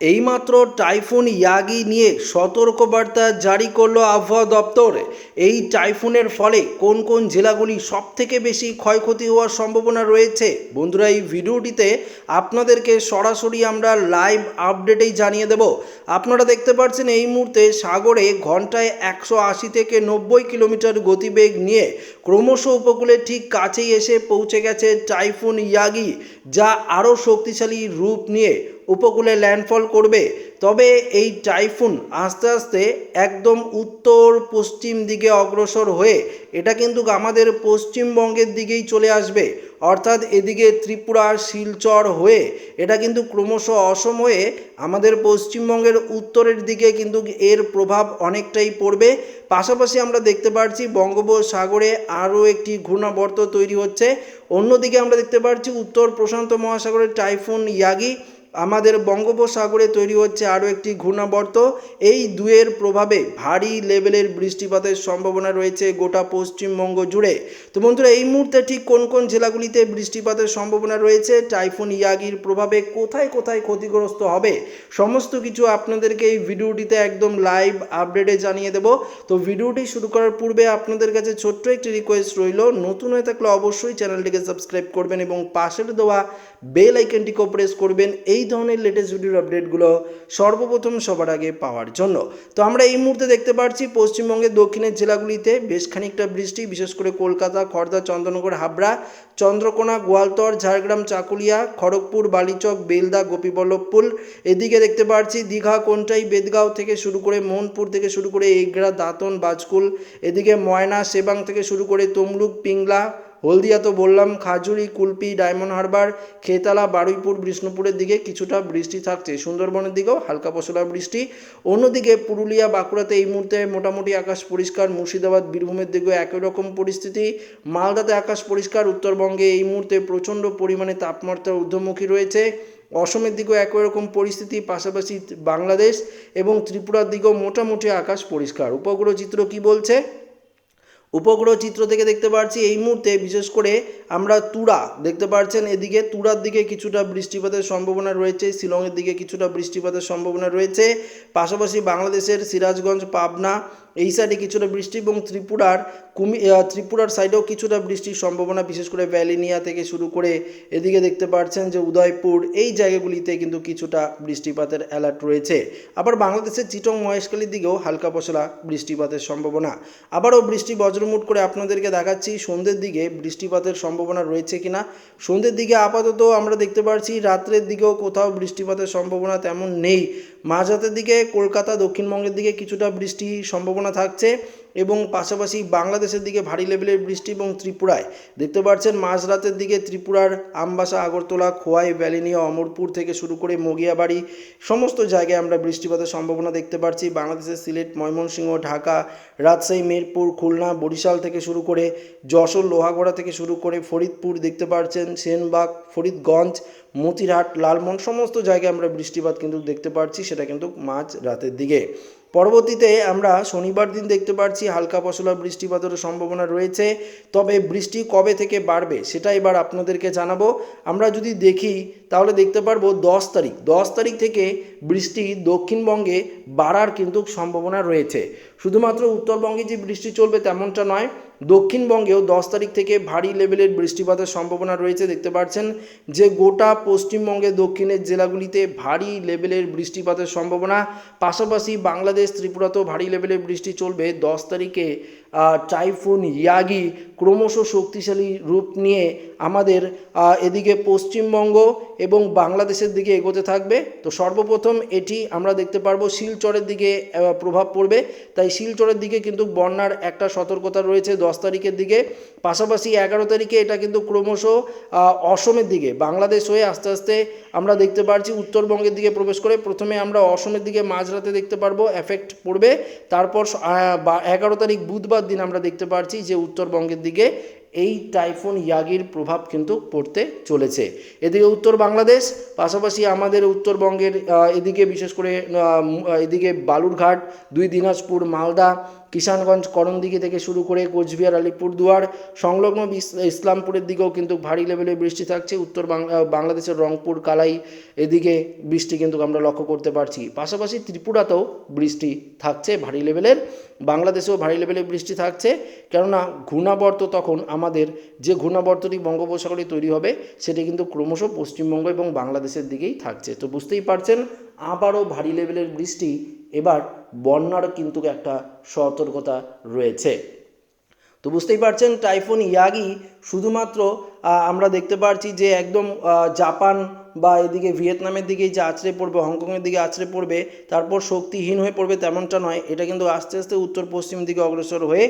এইমাত্র typhoon Yagi নিয়ে সতর্কবার্তা জারি করল আবহাওয়া দপ্তর। এই টাইফুনের ফলে কোন কোন জেলাগুলি সব থেকে বেশি ক্ষয়ক্ষতি হওয়ার সম্ভাবনা রয়েছে? বন্ধুরা, এই ভিডিওটিতে আপনাদেরকে সরাসরি আমরা লাইভ আপডেটেই জানিয়ে দেব। আপনারা দেখতে পাচ্ছেন এই মুহূর্তে সাগরে ঘন্টায় একশো আশি থেকে নব্বই কিলোমিটার গতিবেগ নিয়ে ক্রমশ উপকূলের ঠিক কাছেই এসে পৌঁছে গেছে টাইফুন ইয়াগি, যা আরও শক্তিশালী রূপ নিয়ে উপকূলে ল্যান্ডফল করবে। তবে এই টাইফুন আস্তে আস্তে একদম উত্তর পশ্চিম দিকে অগ্রসর হয়ে, এটা কিন্তু আমাদের পশ্চিমবঙ্গের দিকেই চলে আসবে। অর্থাৎ এদিকে ত্রিপুরা, শিলচর হয়ে, এটা কিন্তু ক্রমশ অসম হয়ে আমাদের পশ্চিমবঙ্গের উত্তরের দিকে কিন্তু এর প্রভাব অনেকটাই পড়বে। পাশাপাশি আমরা দেখতে পাচ্ছি বঙ্গোপসাগরে আরও একটি ঘূর্ণাবর্ত তৈরি হচ্ছে। অন্যদিকে আমরা দেখতে পাচ্ছি উত্তর প্রশান্ত মহাসাগরের টাইফুন ইয়াগি আমাদের বঙ্গোপসাগরে তৈরি হচ্ছে আরও একটি ঘূর্ণাবর্ত। এই দুয়ের প্রভাবে ভারী লেভেলের বৃষ্টিপাতের সম্ভাবনা রয়েছে গোটা পশ্চিমবঙ্গ জুড়ে। তো বন্ধুরা, এই মুহূর্তে ঠিক কোন কোন জেলাগুলিতে বৃষ্টিপাতের সম্ভাবনা রয়েছে? টাইফুন, ইয়াগির প্রভাবে কোথায় কোথায় ক্ষতিগ্রস্ত হবে? সমস্ত কিছু আপনাদেরকে এই ভিডিওটিতে একদম লাইভ আপডেটে জানিয়ে দেব। তো ভিডিওটি শুরু করার পূর্বে আপনাদের কাছে ছোট্ট একটি রিকোয়েস্ট রইল, নতুন হয়ে থাকলে অবশ্যই চ্যানেলটিকে সাবস্ক্রাইব করবেন এবং পাশের দেওয়া বেল আইকনটিকেও প্রেস করবেন। এই ধরনের লেটেস্ট ভিডিওর আপডেটগুলো সর্বপ্রথম সবার আগে পাওয়ার জন্য। তো আমরা এই মুহূর্তে দেখতে পাচ্ছি পশ্চিমবঙ্গের দক্ষিণের জেলাগুলিতে বেশ খানিকটা বৃষ্টি, বিশেষ করে কলকাতা খড়দা চন্দননগর হাবড়া, চন্দ্রকোনা, গোয়ালতর, ঝাড়গ্রাম, চাকুলিয়া, খড়গপুর, বালিচক, বেলদা, গোপীবল্লভপুর। এদিকে দেখতে পাচ্ছি দীঘা, কোনটাই বেদগাঁও থেকে শুরু করে মোহনপুর থেকে শুরু করে এগরা দাঁতন, বাজকুল। এদিকে ময়না, সেবাং থেকে শুরু করে তমলুক, পিংলা হলদিয়া তো বললাম, খাজুরি, কুলপি, ডায়মন্ড হারবার, খেতালা, বারুইপুর, বিষ্ণুপুরের দিকে কিছুটা বৃষ্টি থাকছে। সুন্দরবনের দিকেও হালকা পশলা বৃষ্টি। অন্যদিকে পুরুলিয়া, বাঁকুড়াতে এই মুহূর্তে মোটামুটি আকাশ পরিষ্কার, মুর্শিদাবাদ, বীরভূমের দিকেও একই রকম পরিস্থিতি। মালদাতে আকাশ পরিষ্কার, উত্তরবঙ্গে এই মুহূর্তে প্রচণ্ড পরিমাণে তাপমাত্রা ঊর্ধ্বমুখী রয়েছে। অসমের দিকেও একই রকম পরিস্থিতি, পাশাপাশি বাংলাদেশ এবং ত্রিপুরার দিকেও মোটামুটি আকাশ পরিষ্কার। উপগ্রহ চিত্র কি বলছে? উপগ্রহ চিত্র থেকে দেখতে পাচ্ছি এই মুহূর্তে, বিশেষ করে আমরা তুরা দেখতে পাচ্ছেন এদিকে, তুরার দিকে কিছুটা বৃষ্টিপাতের সম্ভাবনা রয়েছে, শিলংয়ের দিকে কিছুটা বৃষ্টিপাতের সম্ভাবনা রয়েছে, পাশাপাশি বাংলাদেশের সিরাজগঞ্জ, পাবনা এই সাইডে কিছুটা বৃষ্টি এবং ত্রিপুরার কুমি ত্রিপুরার সাইডেও কিছুটা বৃষ্টির সম্ভাবনা, বিশেষ করে ভ্যালিনিয়া থেকে শুরু করে এদিকে দেখতে পাচ্ছেন যে উদয়পুর, এই জায়গাগুলিতে কিন্তু কিছুটা বৃষ্টিপাতের অ্যালার্ট রয়েছে। আবার বাংলাদেশের চিটং, মহেশখালীর দিকেও হালকা পশলা বৃষ্টিপাতের সম্ভাবনা। আবারও বৃষ্টি বজ্রমুট করে আপনাদেরকে দেখাচ্ছি, সন্ধ্যের দিকে বৃষ্টিপাতের সম্ভাবনা রয়েছে কিনা। সন্ধ্যের দিকে আপাতত আমরা দেখতে পাচ্ছি রাত্রের দিকেও কোথাও বৃষ্টিপাতের সম্ভাবনা তেমন নেই। মাঝরাতের দিকে কলকাতা দক্ষিণবঙ্গের দিকে কিছুটা বৃষ্টির সম্ভাবনা থাকছে। এবং পাশাপাশি বাংলাদেশের দিকে ভারী লেভেলের বৃষ্টি এবং ত্রিপুরায়। দেখতে পাচ্ছেন, মাঝরাতের দিকে ত্রিপুরার আমবাসা, আগরতলা, খোয়াই, ব্যালিনিয়া, অমরপুর থেকে শুরু করে মগিয়াবাড়ি, সমস্ত জায়গায় আমরা বৃষ্টিপাতের সম্ভাবনা দেখতে পাচ্ছি। বাংলাদেশের সিলেট, ময়মনসিংহ, ঢাকা, রাজশাহী, মিরপুর, খুলনা, বরিশাল থেকে শুরু করে যশোর, লোহাগড়া থেকে শুরু করে ফরিদপুর দেখতে পাচ্ছেন, সেনবাগ, ফরিদগঞ্জ, মতিরহাট লালমন সমস্ত জায়গায় আমরা বৃষ্টিপাত কিন্তু দেখতে পাচ্ছি, সেটা কিন্তু মাঝ রাতের দিকে। পরবর্তীতে আমরা শনিবার দিন দেখতে পাচ্ছি হালকা পশলা বৃষ্টিপাতের সম্ভাবনা রয়েছে। তবে বৃষ্টি কবে থেকে বাড়বে সেটা এবার আপনাদেরকে জানাব। আমরা যদি দেখি তাহলে দেখতে পারব দশ তারিখ। দশ তারিখ থেকে বৃষ্টি দক্ষিণবঙ্গে বাড়ার কিন্তু সম্ভাবনা রয়েছে। শুধুমাত্র উত্তরবঙ্গে যে বৃষ্টি চলবে তেমনটা নয়, দক্ষিণবঙ্গেও দশ তারিখ থেকে ভারী লেভেলের বৃষ্টিপাতের সম্ভাবনা রয়েছে। দেখতে পাচ্ছেন যে গোটা পশ্চিমবঙ্গের দক্ষিণের জেলাগুলিতে ভারী লেভেলের বৃষ্টিপাতের সম্ভাবনা। পাশাপাশি বাংলাদেশ, ত্রিপুরাতেও ভারী লেভেলের বৃষ্টি চলবে দশ তারিখে। টাইফুন, ইয়াগি ক্রমশ শক্তিশালী রূপ নিয়ে আমাদের এদিকে পশ্চিমবঙ্গ এবং বাংলাদেশের দিকে এগোতে থাকবে। তো সর্বপ্রথম এটি আমরা দেখতে পারব শিলচরের দিকে প্রভাব পড়বে। তাই শিলচরের দিকে কিন্তু বন্যার একটা সতর্কতা রয়েছে দশ তারিখের দিকে। পাশাপাশি এগারো তারিখে এটা কিন্তু ক্রমশ অসমের দিকে, বাংলাদেশ হয়ে আস্তে আস্তে আমরা দেখতে পারছি উত্তরবঙ্গের দিকে প্রবেশ করে। প্রথমে আমরা অসমের দিকে মাঝরাতে দেখতে পারব এফেক্ট পড়বে। তারপর এগারো তারিখ বুধবার দিন আমরা দেখতে পাচ্ছি যে উত্তরবঙ্গের দিকে এই টাইফুন ইয়াগির প্রভাব কিন্তু পড়তে চলেছে। এদিকে উত্তর বাংলাদেশ, পাশাপাশি আমাদের উত্তরবঙ্গের এদিকে বিশেষ করে এদিকে বালুরঘাট, দুই দিনাজপুর, মালদা, কিষানগঞ্জ, করণদিঘি থেকে শুরু করে কোচবিহার, আলিপুরদুয়ার, সংলগ্ন ইসলামপুরের দিকেও কিন্তু ভারী লেভেলে বৃষ্টি থাকছে। উত্তর বাংলা বাংলাদেশের রংপুর, কালাই এদিকে বৃষ্টি কিন্তু আমরা লক্ষ্য করতে পারছি। পাশাপাশি ত্রিপুরাতেও বৃষ্টি থাকছে ভারী লেভেলের। বাংলাদেশেও ভারী লেভেলে বৃষ্টি থাকছে। কেননা ঘূর্ণাবর্ত তখন আমাদের যে ঘূর্ণাবর্তটি বঙ্গোপসাগরে তৈরি হবে, সেটি কিন্তু ক্রমশ পশ্চিমবঙ্গ এবং বাংলাদেশের দিকেই থাকছে। তো বুঝতেই পারছেন, আবারও ভারী লেভেলের বৃষ্টি, এবার বন্যার কিন্তু একটা সতর্কতা রয়েছে। তো বুঝতেই পারছেন, টাইফুন, ইয়াগি, শুধুমাত্র আমরা দেখতে পারছি যে একদম জাপান বা এদিকে ভিয়েতনামের দিকেই যে আছড়ে পড়বে, হংকংয়ের দিকে আছড়ে পড়বে, তারপর শক্তিহীন হয়ে পড়বে তেমনটা নয়। এটা কিন্তু আস্তে আস্তে উত্তর পশ্চিম দিকে অগ্রসর হয়ে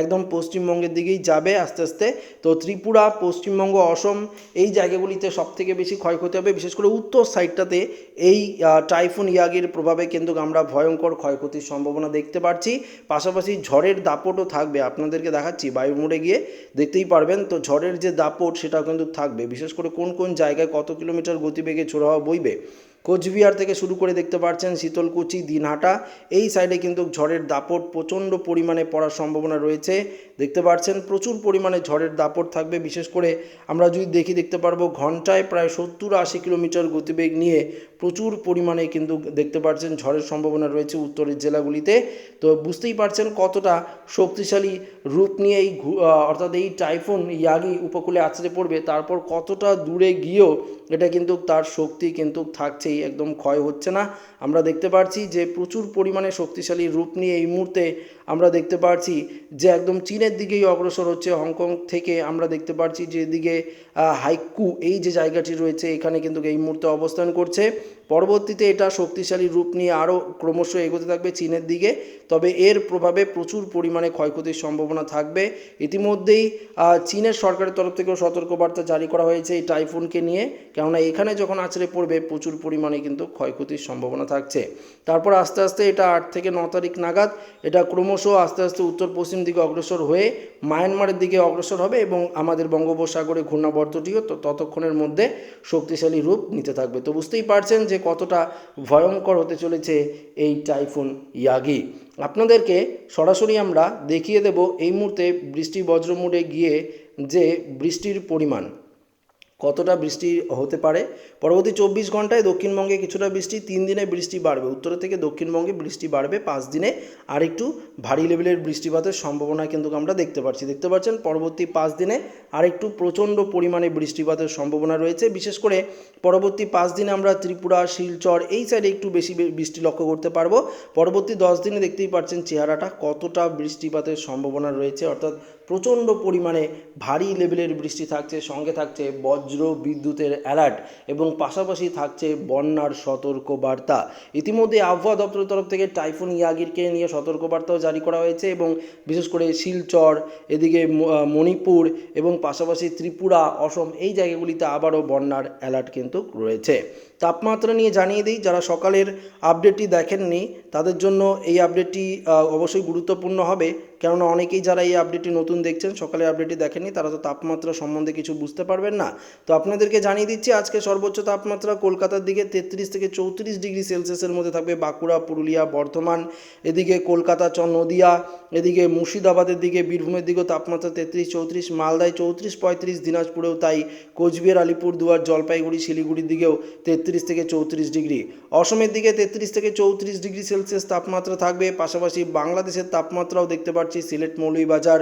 একদম পশ্চিমবঙ্গের দিকেই যাবে আস্তে আস্তে। তো ত্রিপুরা, পশ্চিমবঙ্গ, অসম এই জায়গাগুলিতে সব থেকে বেশি ক্ষয়ক্ষতি হবে। বিশেষ করে উত্তর সাইডটাতে এই টাইফুন ইয়াগির প্রভাবে কিন্তু আমরা ভয়ঙ্কর ক্ষয়ক্ষতির সম্ভাবনা দেখতে পাচ্ছি পাশাপাশি ঝড়ের দাপটও থাকবে, আপনাদেরকে দেখাচ্ছি বায়ুর মোড়ে গিয়ে দেখতেই পারবেন। তো ঝড়ের যে দাপট সেটাও কিন্তু থাকবে। বিশেষ করে কোন কোন জায়গায় কত কিলোমিটার গতিবেগে হাওয়া বইবে। কোচবিহার থেকে শুরু করে দেখতে পাচ্ছেন শীতলকুচি, দিনহাটা। এই সাইডে কিন্তু ঝড়ের দাপট প্রচণ্ড পরিমাণে পড়ার সম্ভাবনা রয়েছে। দেখতে পাচ্ছেন প্রচুর পরিমাণে ঝড়ের দাপট থাকবে। বিশেষ করে আমরা যদি দেখি, দেখতে পারব ঘন্টায় প্রায় সত্তর আশি কিলোমিটার গতিবেগ নিয়ে প্রচুর পরিমাণে কিন্তু দেখতে পাচ্ছেন ঝড়ের সম্ভাবনা রয়েছে উত্তরের জেলাগুলিতে। তো বুঝতেই পারছেন কতটা শক্তিশালী রূপ নিয়ে এই অর্থাৎ এই টাইফুন ইয়াগি উপকূলে আছড়ে পড়বে। তারপর কতটা দূরে গিয়েও এটা কিন্তু তার শক্তি কিন্তু থাকছেই একদম ক্ষয় হচ্ছে না। আমরা দেখতে পাচ্ছি যে প্রচুর পরিমাণে শক্তিশালী রূপ নিয়ে এই মুহূর্তে আমরা দেখতে পাচ্ছি যে একদম চীনের দিকেই অগ্রসর হচ্ছে হংকং থেকে আমরা দেখতে পাচ্ছি যে এদিকে হাইকু, এই যে জায়গাটি রয়েছে, এখানে কিন্তু এই মুহূর্তে অবস্থান করছে। পরবর্তীতে এটা শক্তিশালী রূপ নিয়ে আরও ক্রমশ এগোতে থাকবে চীনের দিকে। তবে এর প্রভাবে প্রচুর পরিমাণে ক্ষয়ক্ষতির সম্ভাবনা থাকবে। ইতিমধ্যেই চীনের সরকারের তরফ থেকেও সতর্কবার্তা জারি করা হয়েছে এই টাইফুনকে নিয়ে। কেননা এখানে যখন আছড়ে পড়বে, প্রচুর পরিমাণে কিন্তু ক্ষয়ক্ষতির সম্ভাবনা থাকছে। তারপর আস্তে আস্তে এটা আট থেকে ন তারিখ নাগাদ, এটা ক্রমশ আস্তে আস্তে উত্তর পশ্চিম দিকে অগ্রসর হয়ে মায়ানমারের দিকে অগ্রসর হবে এবং আমাদের বঙ্গোপসাগরে ঘূর্ণাবর্তটিও ততক্ষণের মধ্যে শক্তিশালী রূপ নিতে থাকবে। তো বুঝতেই পারছেন যে কতটা ভয়ঙ্কর হতে চলেছে এই টাইফুন ইয়াগি। আপনাদেরকে সরাসরি আমরা দেখিয়ে দেব এই মুহূর্তে বৃষ্টি বজ্রমুড়ে গিয়ে যে বৃষ্টির পরিমাণ। কতটা বৃষ্টি হতে পারে? পরবর্তী চব্বিশ ঘন্টায় দক্ষিণবঙ্গে কিছুটা বৃষ্টি, তিন দিনে বৃষ্টি বাড়বে। উত্তর থেকে দক্ষিণবঙ্গে বৃষ্টি বাড়বে পাঁচ দিনে। আর একটু ভারী লেভেলের বৃষ্টিপাতের সম্ভাবনা কিন্তু আমরা দেখতে পাচ্ছি। দেখতে পাচ্ছেন, পরবর্তী পাঁচ দিনে আর একটু প্রচণ্ড পরিমাণে বৃষ্টিপাতের সম্ভাবনা রয়েছে। বিশেষ করে পরবর্তী পাঁচ দিনে আমরা ত্রিপুরা, শিলচর এই সাইডে একটু বেশি বৃষ্টি লক্ষ্য করতে পারব। পরবর্তী দশ দিনে দেখতেই পাচ্ছেন, চেহারাটা কতটা বৃষ্টিপাতের সম্ভাবনা রয়েছে। অর্থাৎ প্রচণ্ড পরিমাণে ভারী লেভেলের বৃষ্টি থাকছে, সঙ্গে থাকছে বজ্র বিদ্যুতের অ্যালার্ট এবং পাশাপাশি থাকছে বন্যার সতর্ক বার্তা ইতিমধ্যে আবহাওয়া দপ্তরের তরফ থেকে টাইফুন ইয়াগিরকে নিয়ে সতর্কবার্তাও জারি করা হয়েছে এবং বিশেষ করে শিলচর, এদিকে মণিপুর এবং পাশাপাশি ত্রিপুরা, অসম এই জায়গাগুলিতে আবারও বন্যার অ্যালার্ট কিন্তু রয়েছে। তাপমাত্রা নিয়ে জানিয়ে দিই, যারা সকালের আপডেটটি দেখেননি, তাদের জন্য এই আপডেটটি অবশ্যই গুরুত্বপূর্ণ হবে। কেননা অনেকেই যারা এই আপডেটটি নতুন দেখছেন, সকালে আপডেটটি দেখেননি, তারা তো তাপমাত্রা সম্বন্ধে কিছু বুঝতে পারবেন না। তো আপনাদেরকে জানিয়ে দিচ্ছি, আজকে সর্বোচ্চ তাপমাত্রা কলকাতার দিকে তেত্রিশ থেকে চৌত্রিশ ডিগ্রি সেলসিয়াসের মধ্যে থাকবে বাঁকুড়া, পুরুলিয়া, বর্ধমান, এদিকে কলকাতা চ নদিয়া এদিকে মুর্শিদাবাদের দিকে, বীরভূমের দিকেও তাপমাত্রা তেত্রিশ চৌত্রিশ, মালদায় চৌত্রিশ, পঁয়ত্রিশ, দিনাজপুরেও তাই, কোচবিহার, আলিপুরদুয়ার, জলপাইগুড়ি, শিলিগুড়ির দিকেও তেত্রিশ থেকে চৌত্রিশ ডিগ্রি। অসমের দিকে তেত্রিশ থেকে চৌত্রিশ ডিগ্রি সেলসিয়াস তাপমাত্রা থাকবে, পাশাপাশি বাংলাদেশের তাপমাত্রাও দেখতে পাচ্ছি সিলেট, মৌলভীবাজার,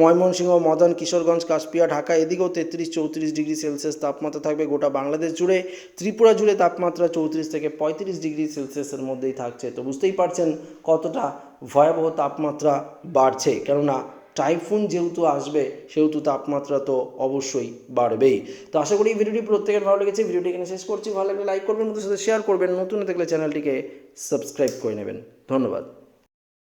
ময়মনসিংহ, মদন, কিশোরগঞ্জ, কাশপিয়া, ঢাকা, এদিকেও তেত্রিশ চৌত্রিশ ডিগ্রি সেলসিয়াস তাপমাত্রা থাকবে গোটা বাংলাদেশ জুড়ে। ত্রিপুরা জুড়ে তাপমাত্রা চৌত্রিশ থেকে পঁয়ত্রিশ ডিগ্রি সেলসিয়াসের মধ্যেই থাকছে। তো বুঝতেই পারছেন কতটা ভয়াবহ তাপমাত্রা বাড়ছে। কেননা টাইফুন যেহেতু আসবে, সেহেতু তাপমাত্রা তো অবশ্যই বাড়বেই। তো আশা করি ভিডিওটি প্রত্যেকের ভালো লেগেছে। ভিডিওটি এখানে শেষ করছি। ভালো লাগলে লাইক করবেন মধ্যে সাথে শেয়ার করবেন। নতুন থাকলে চ্যানেলটিকে সাবস্ক্রাইব করে নেবেন। ধন্যবাদ।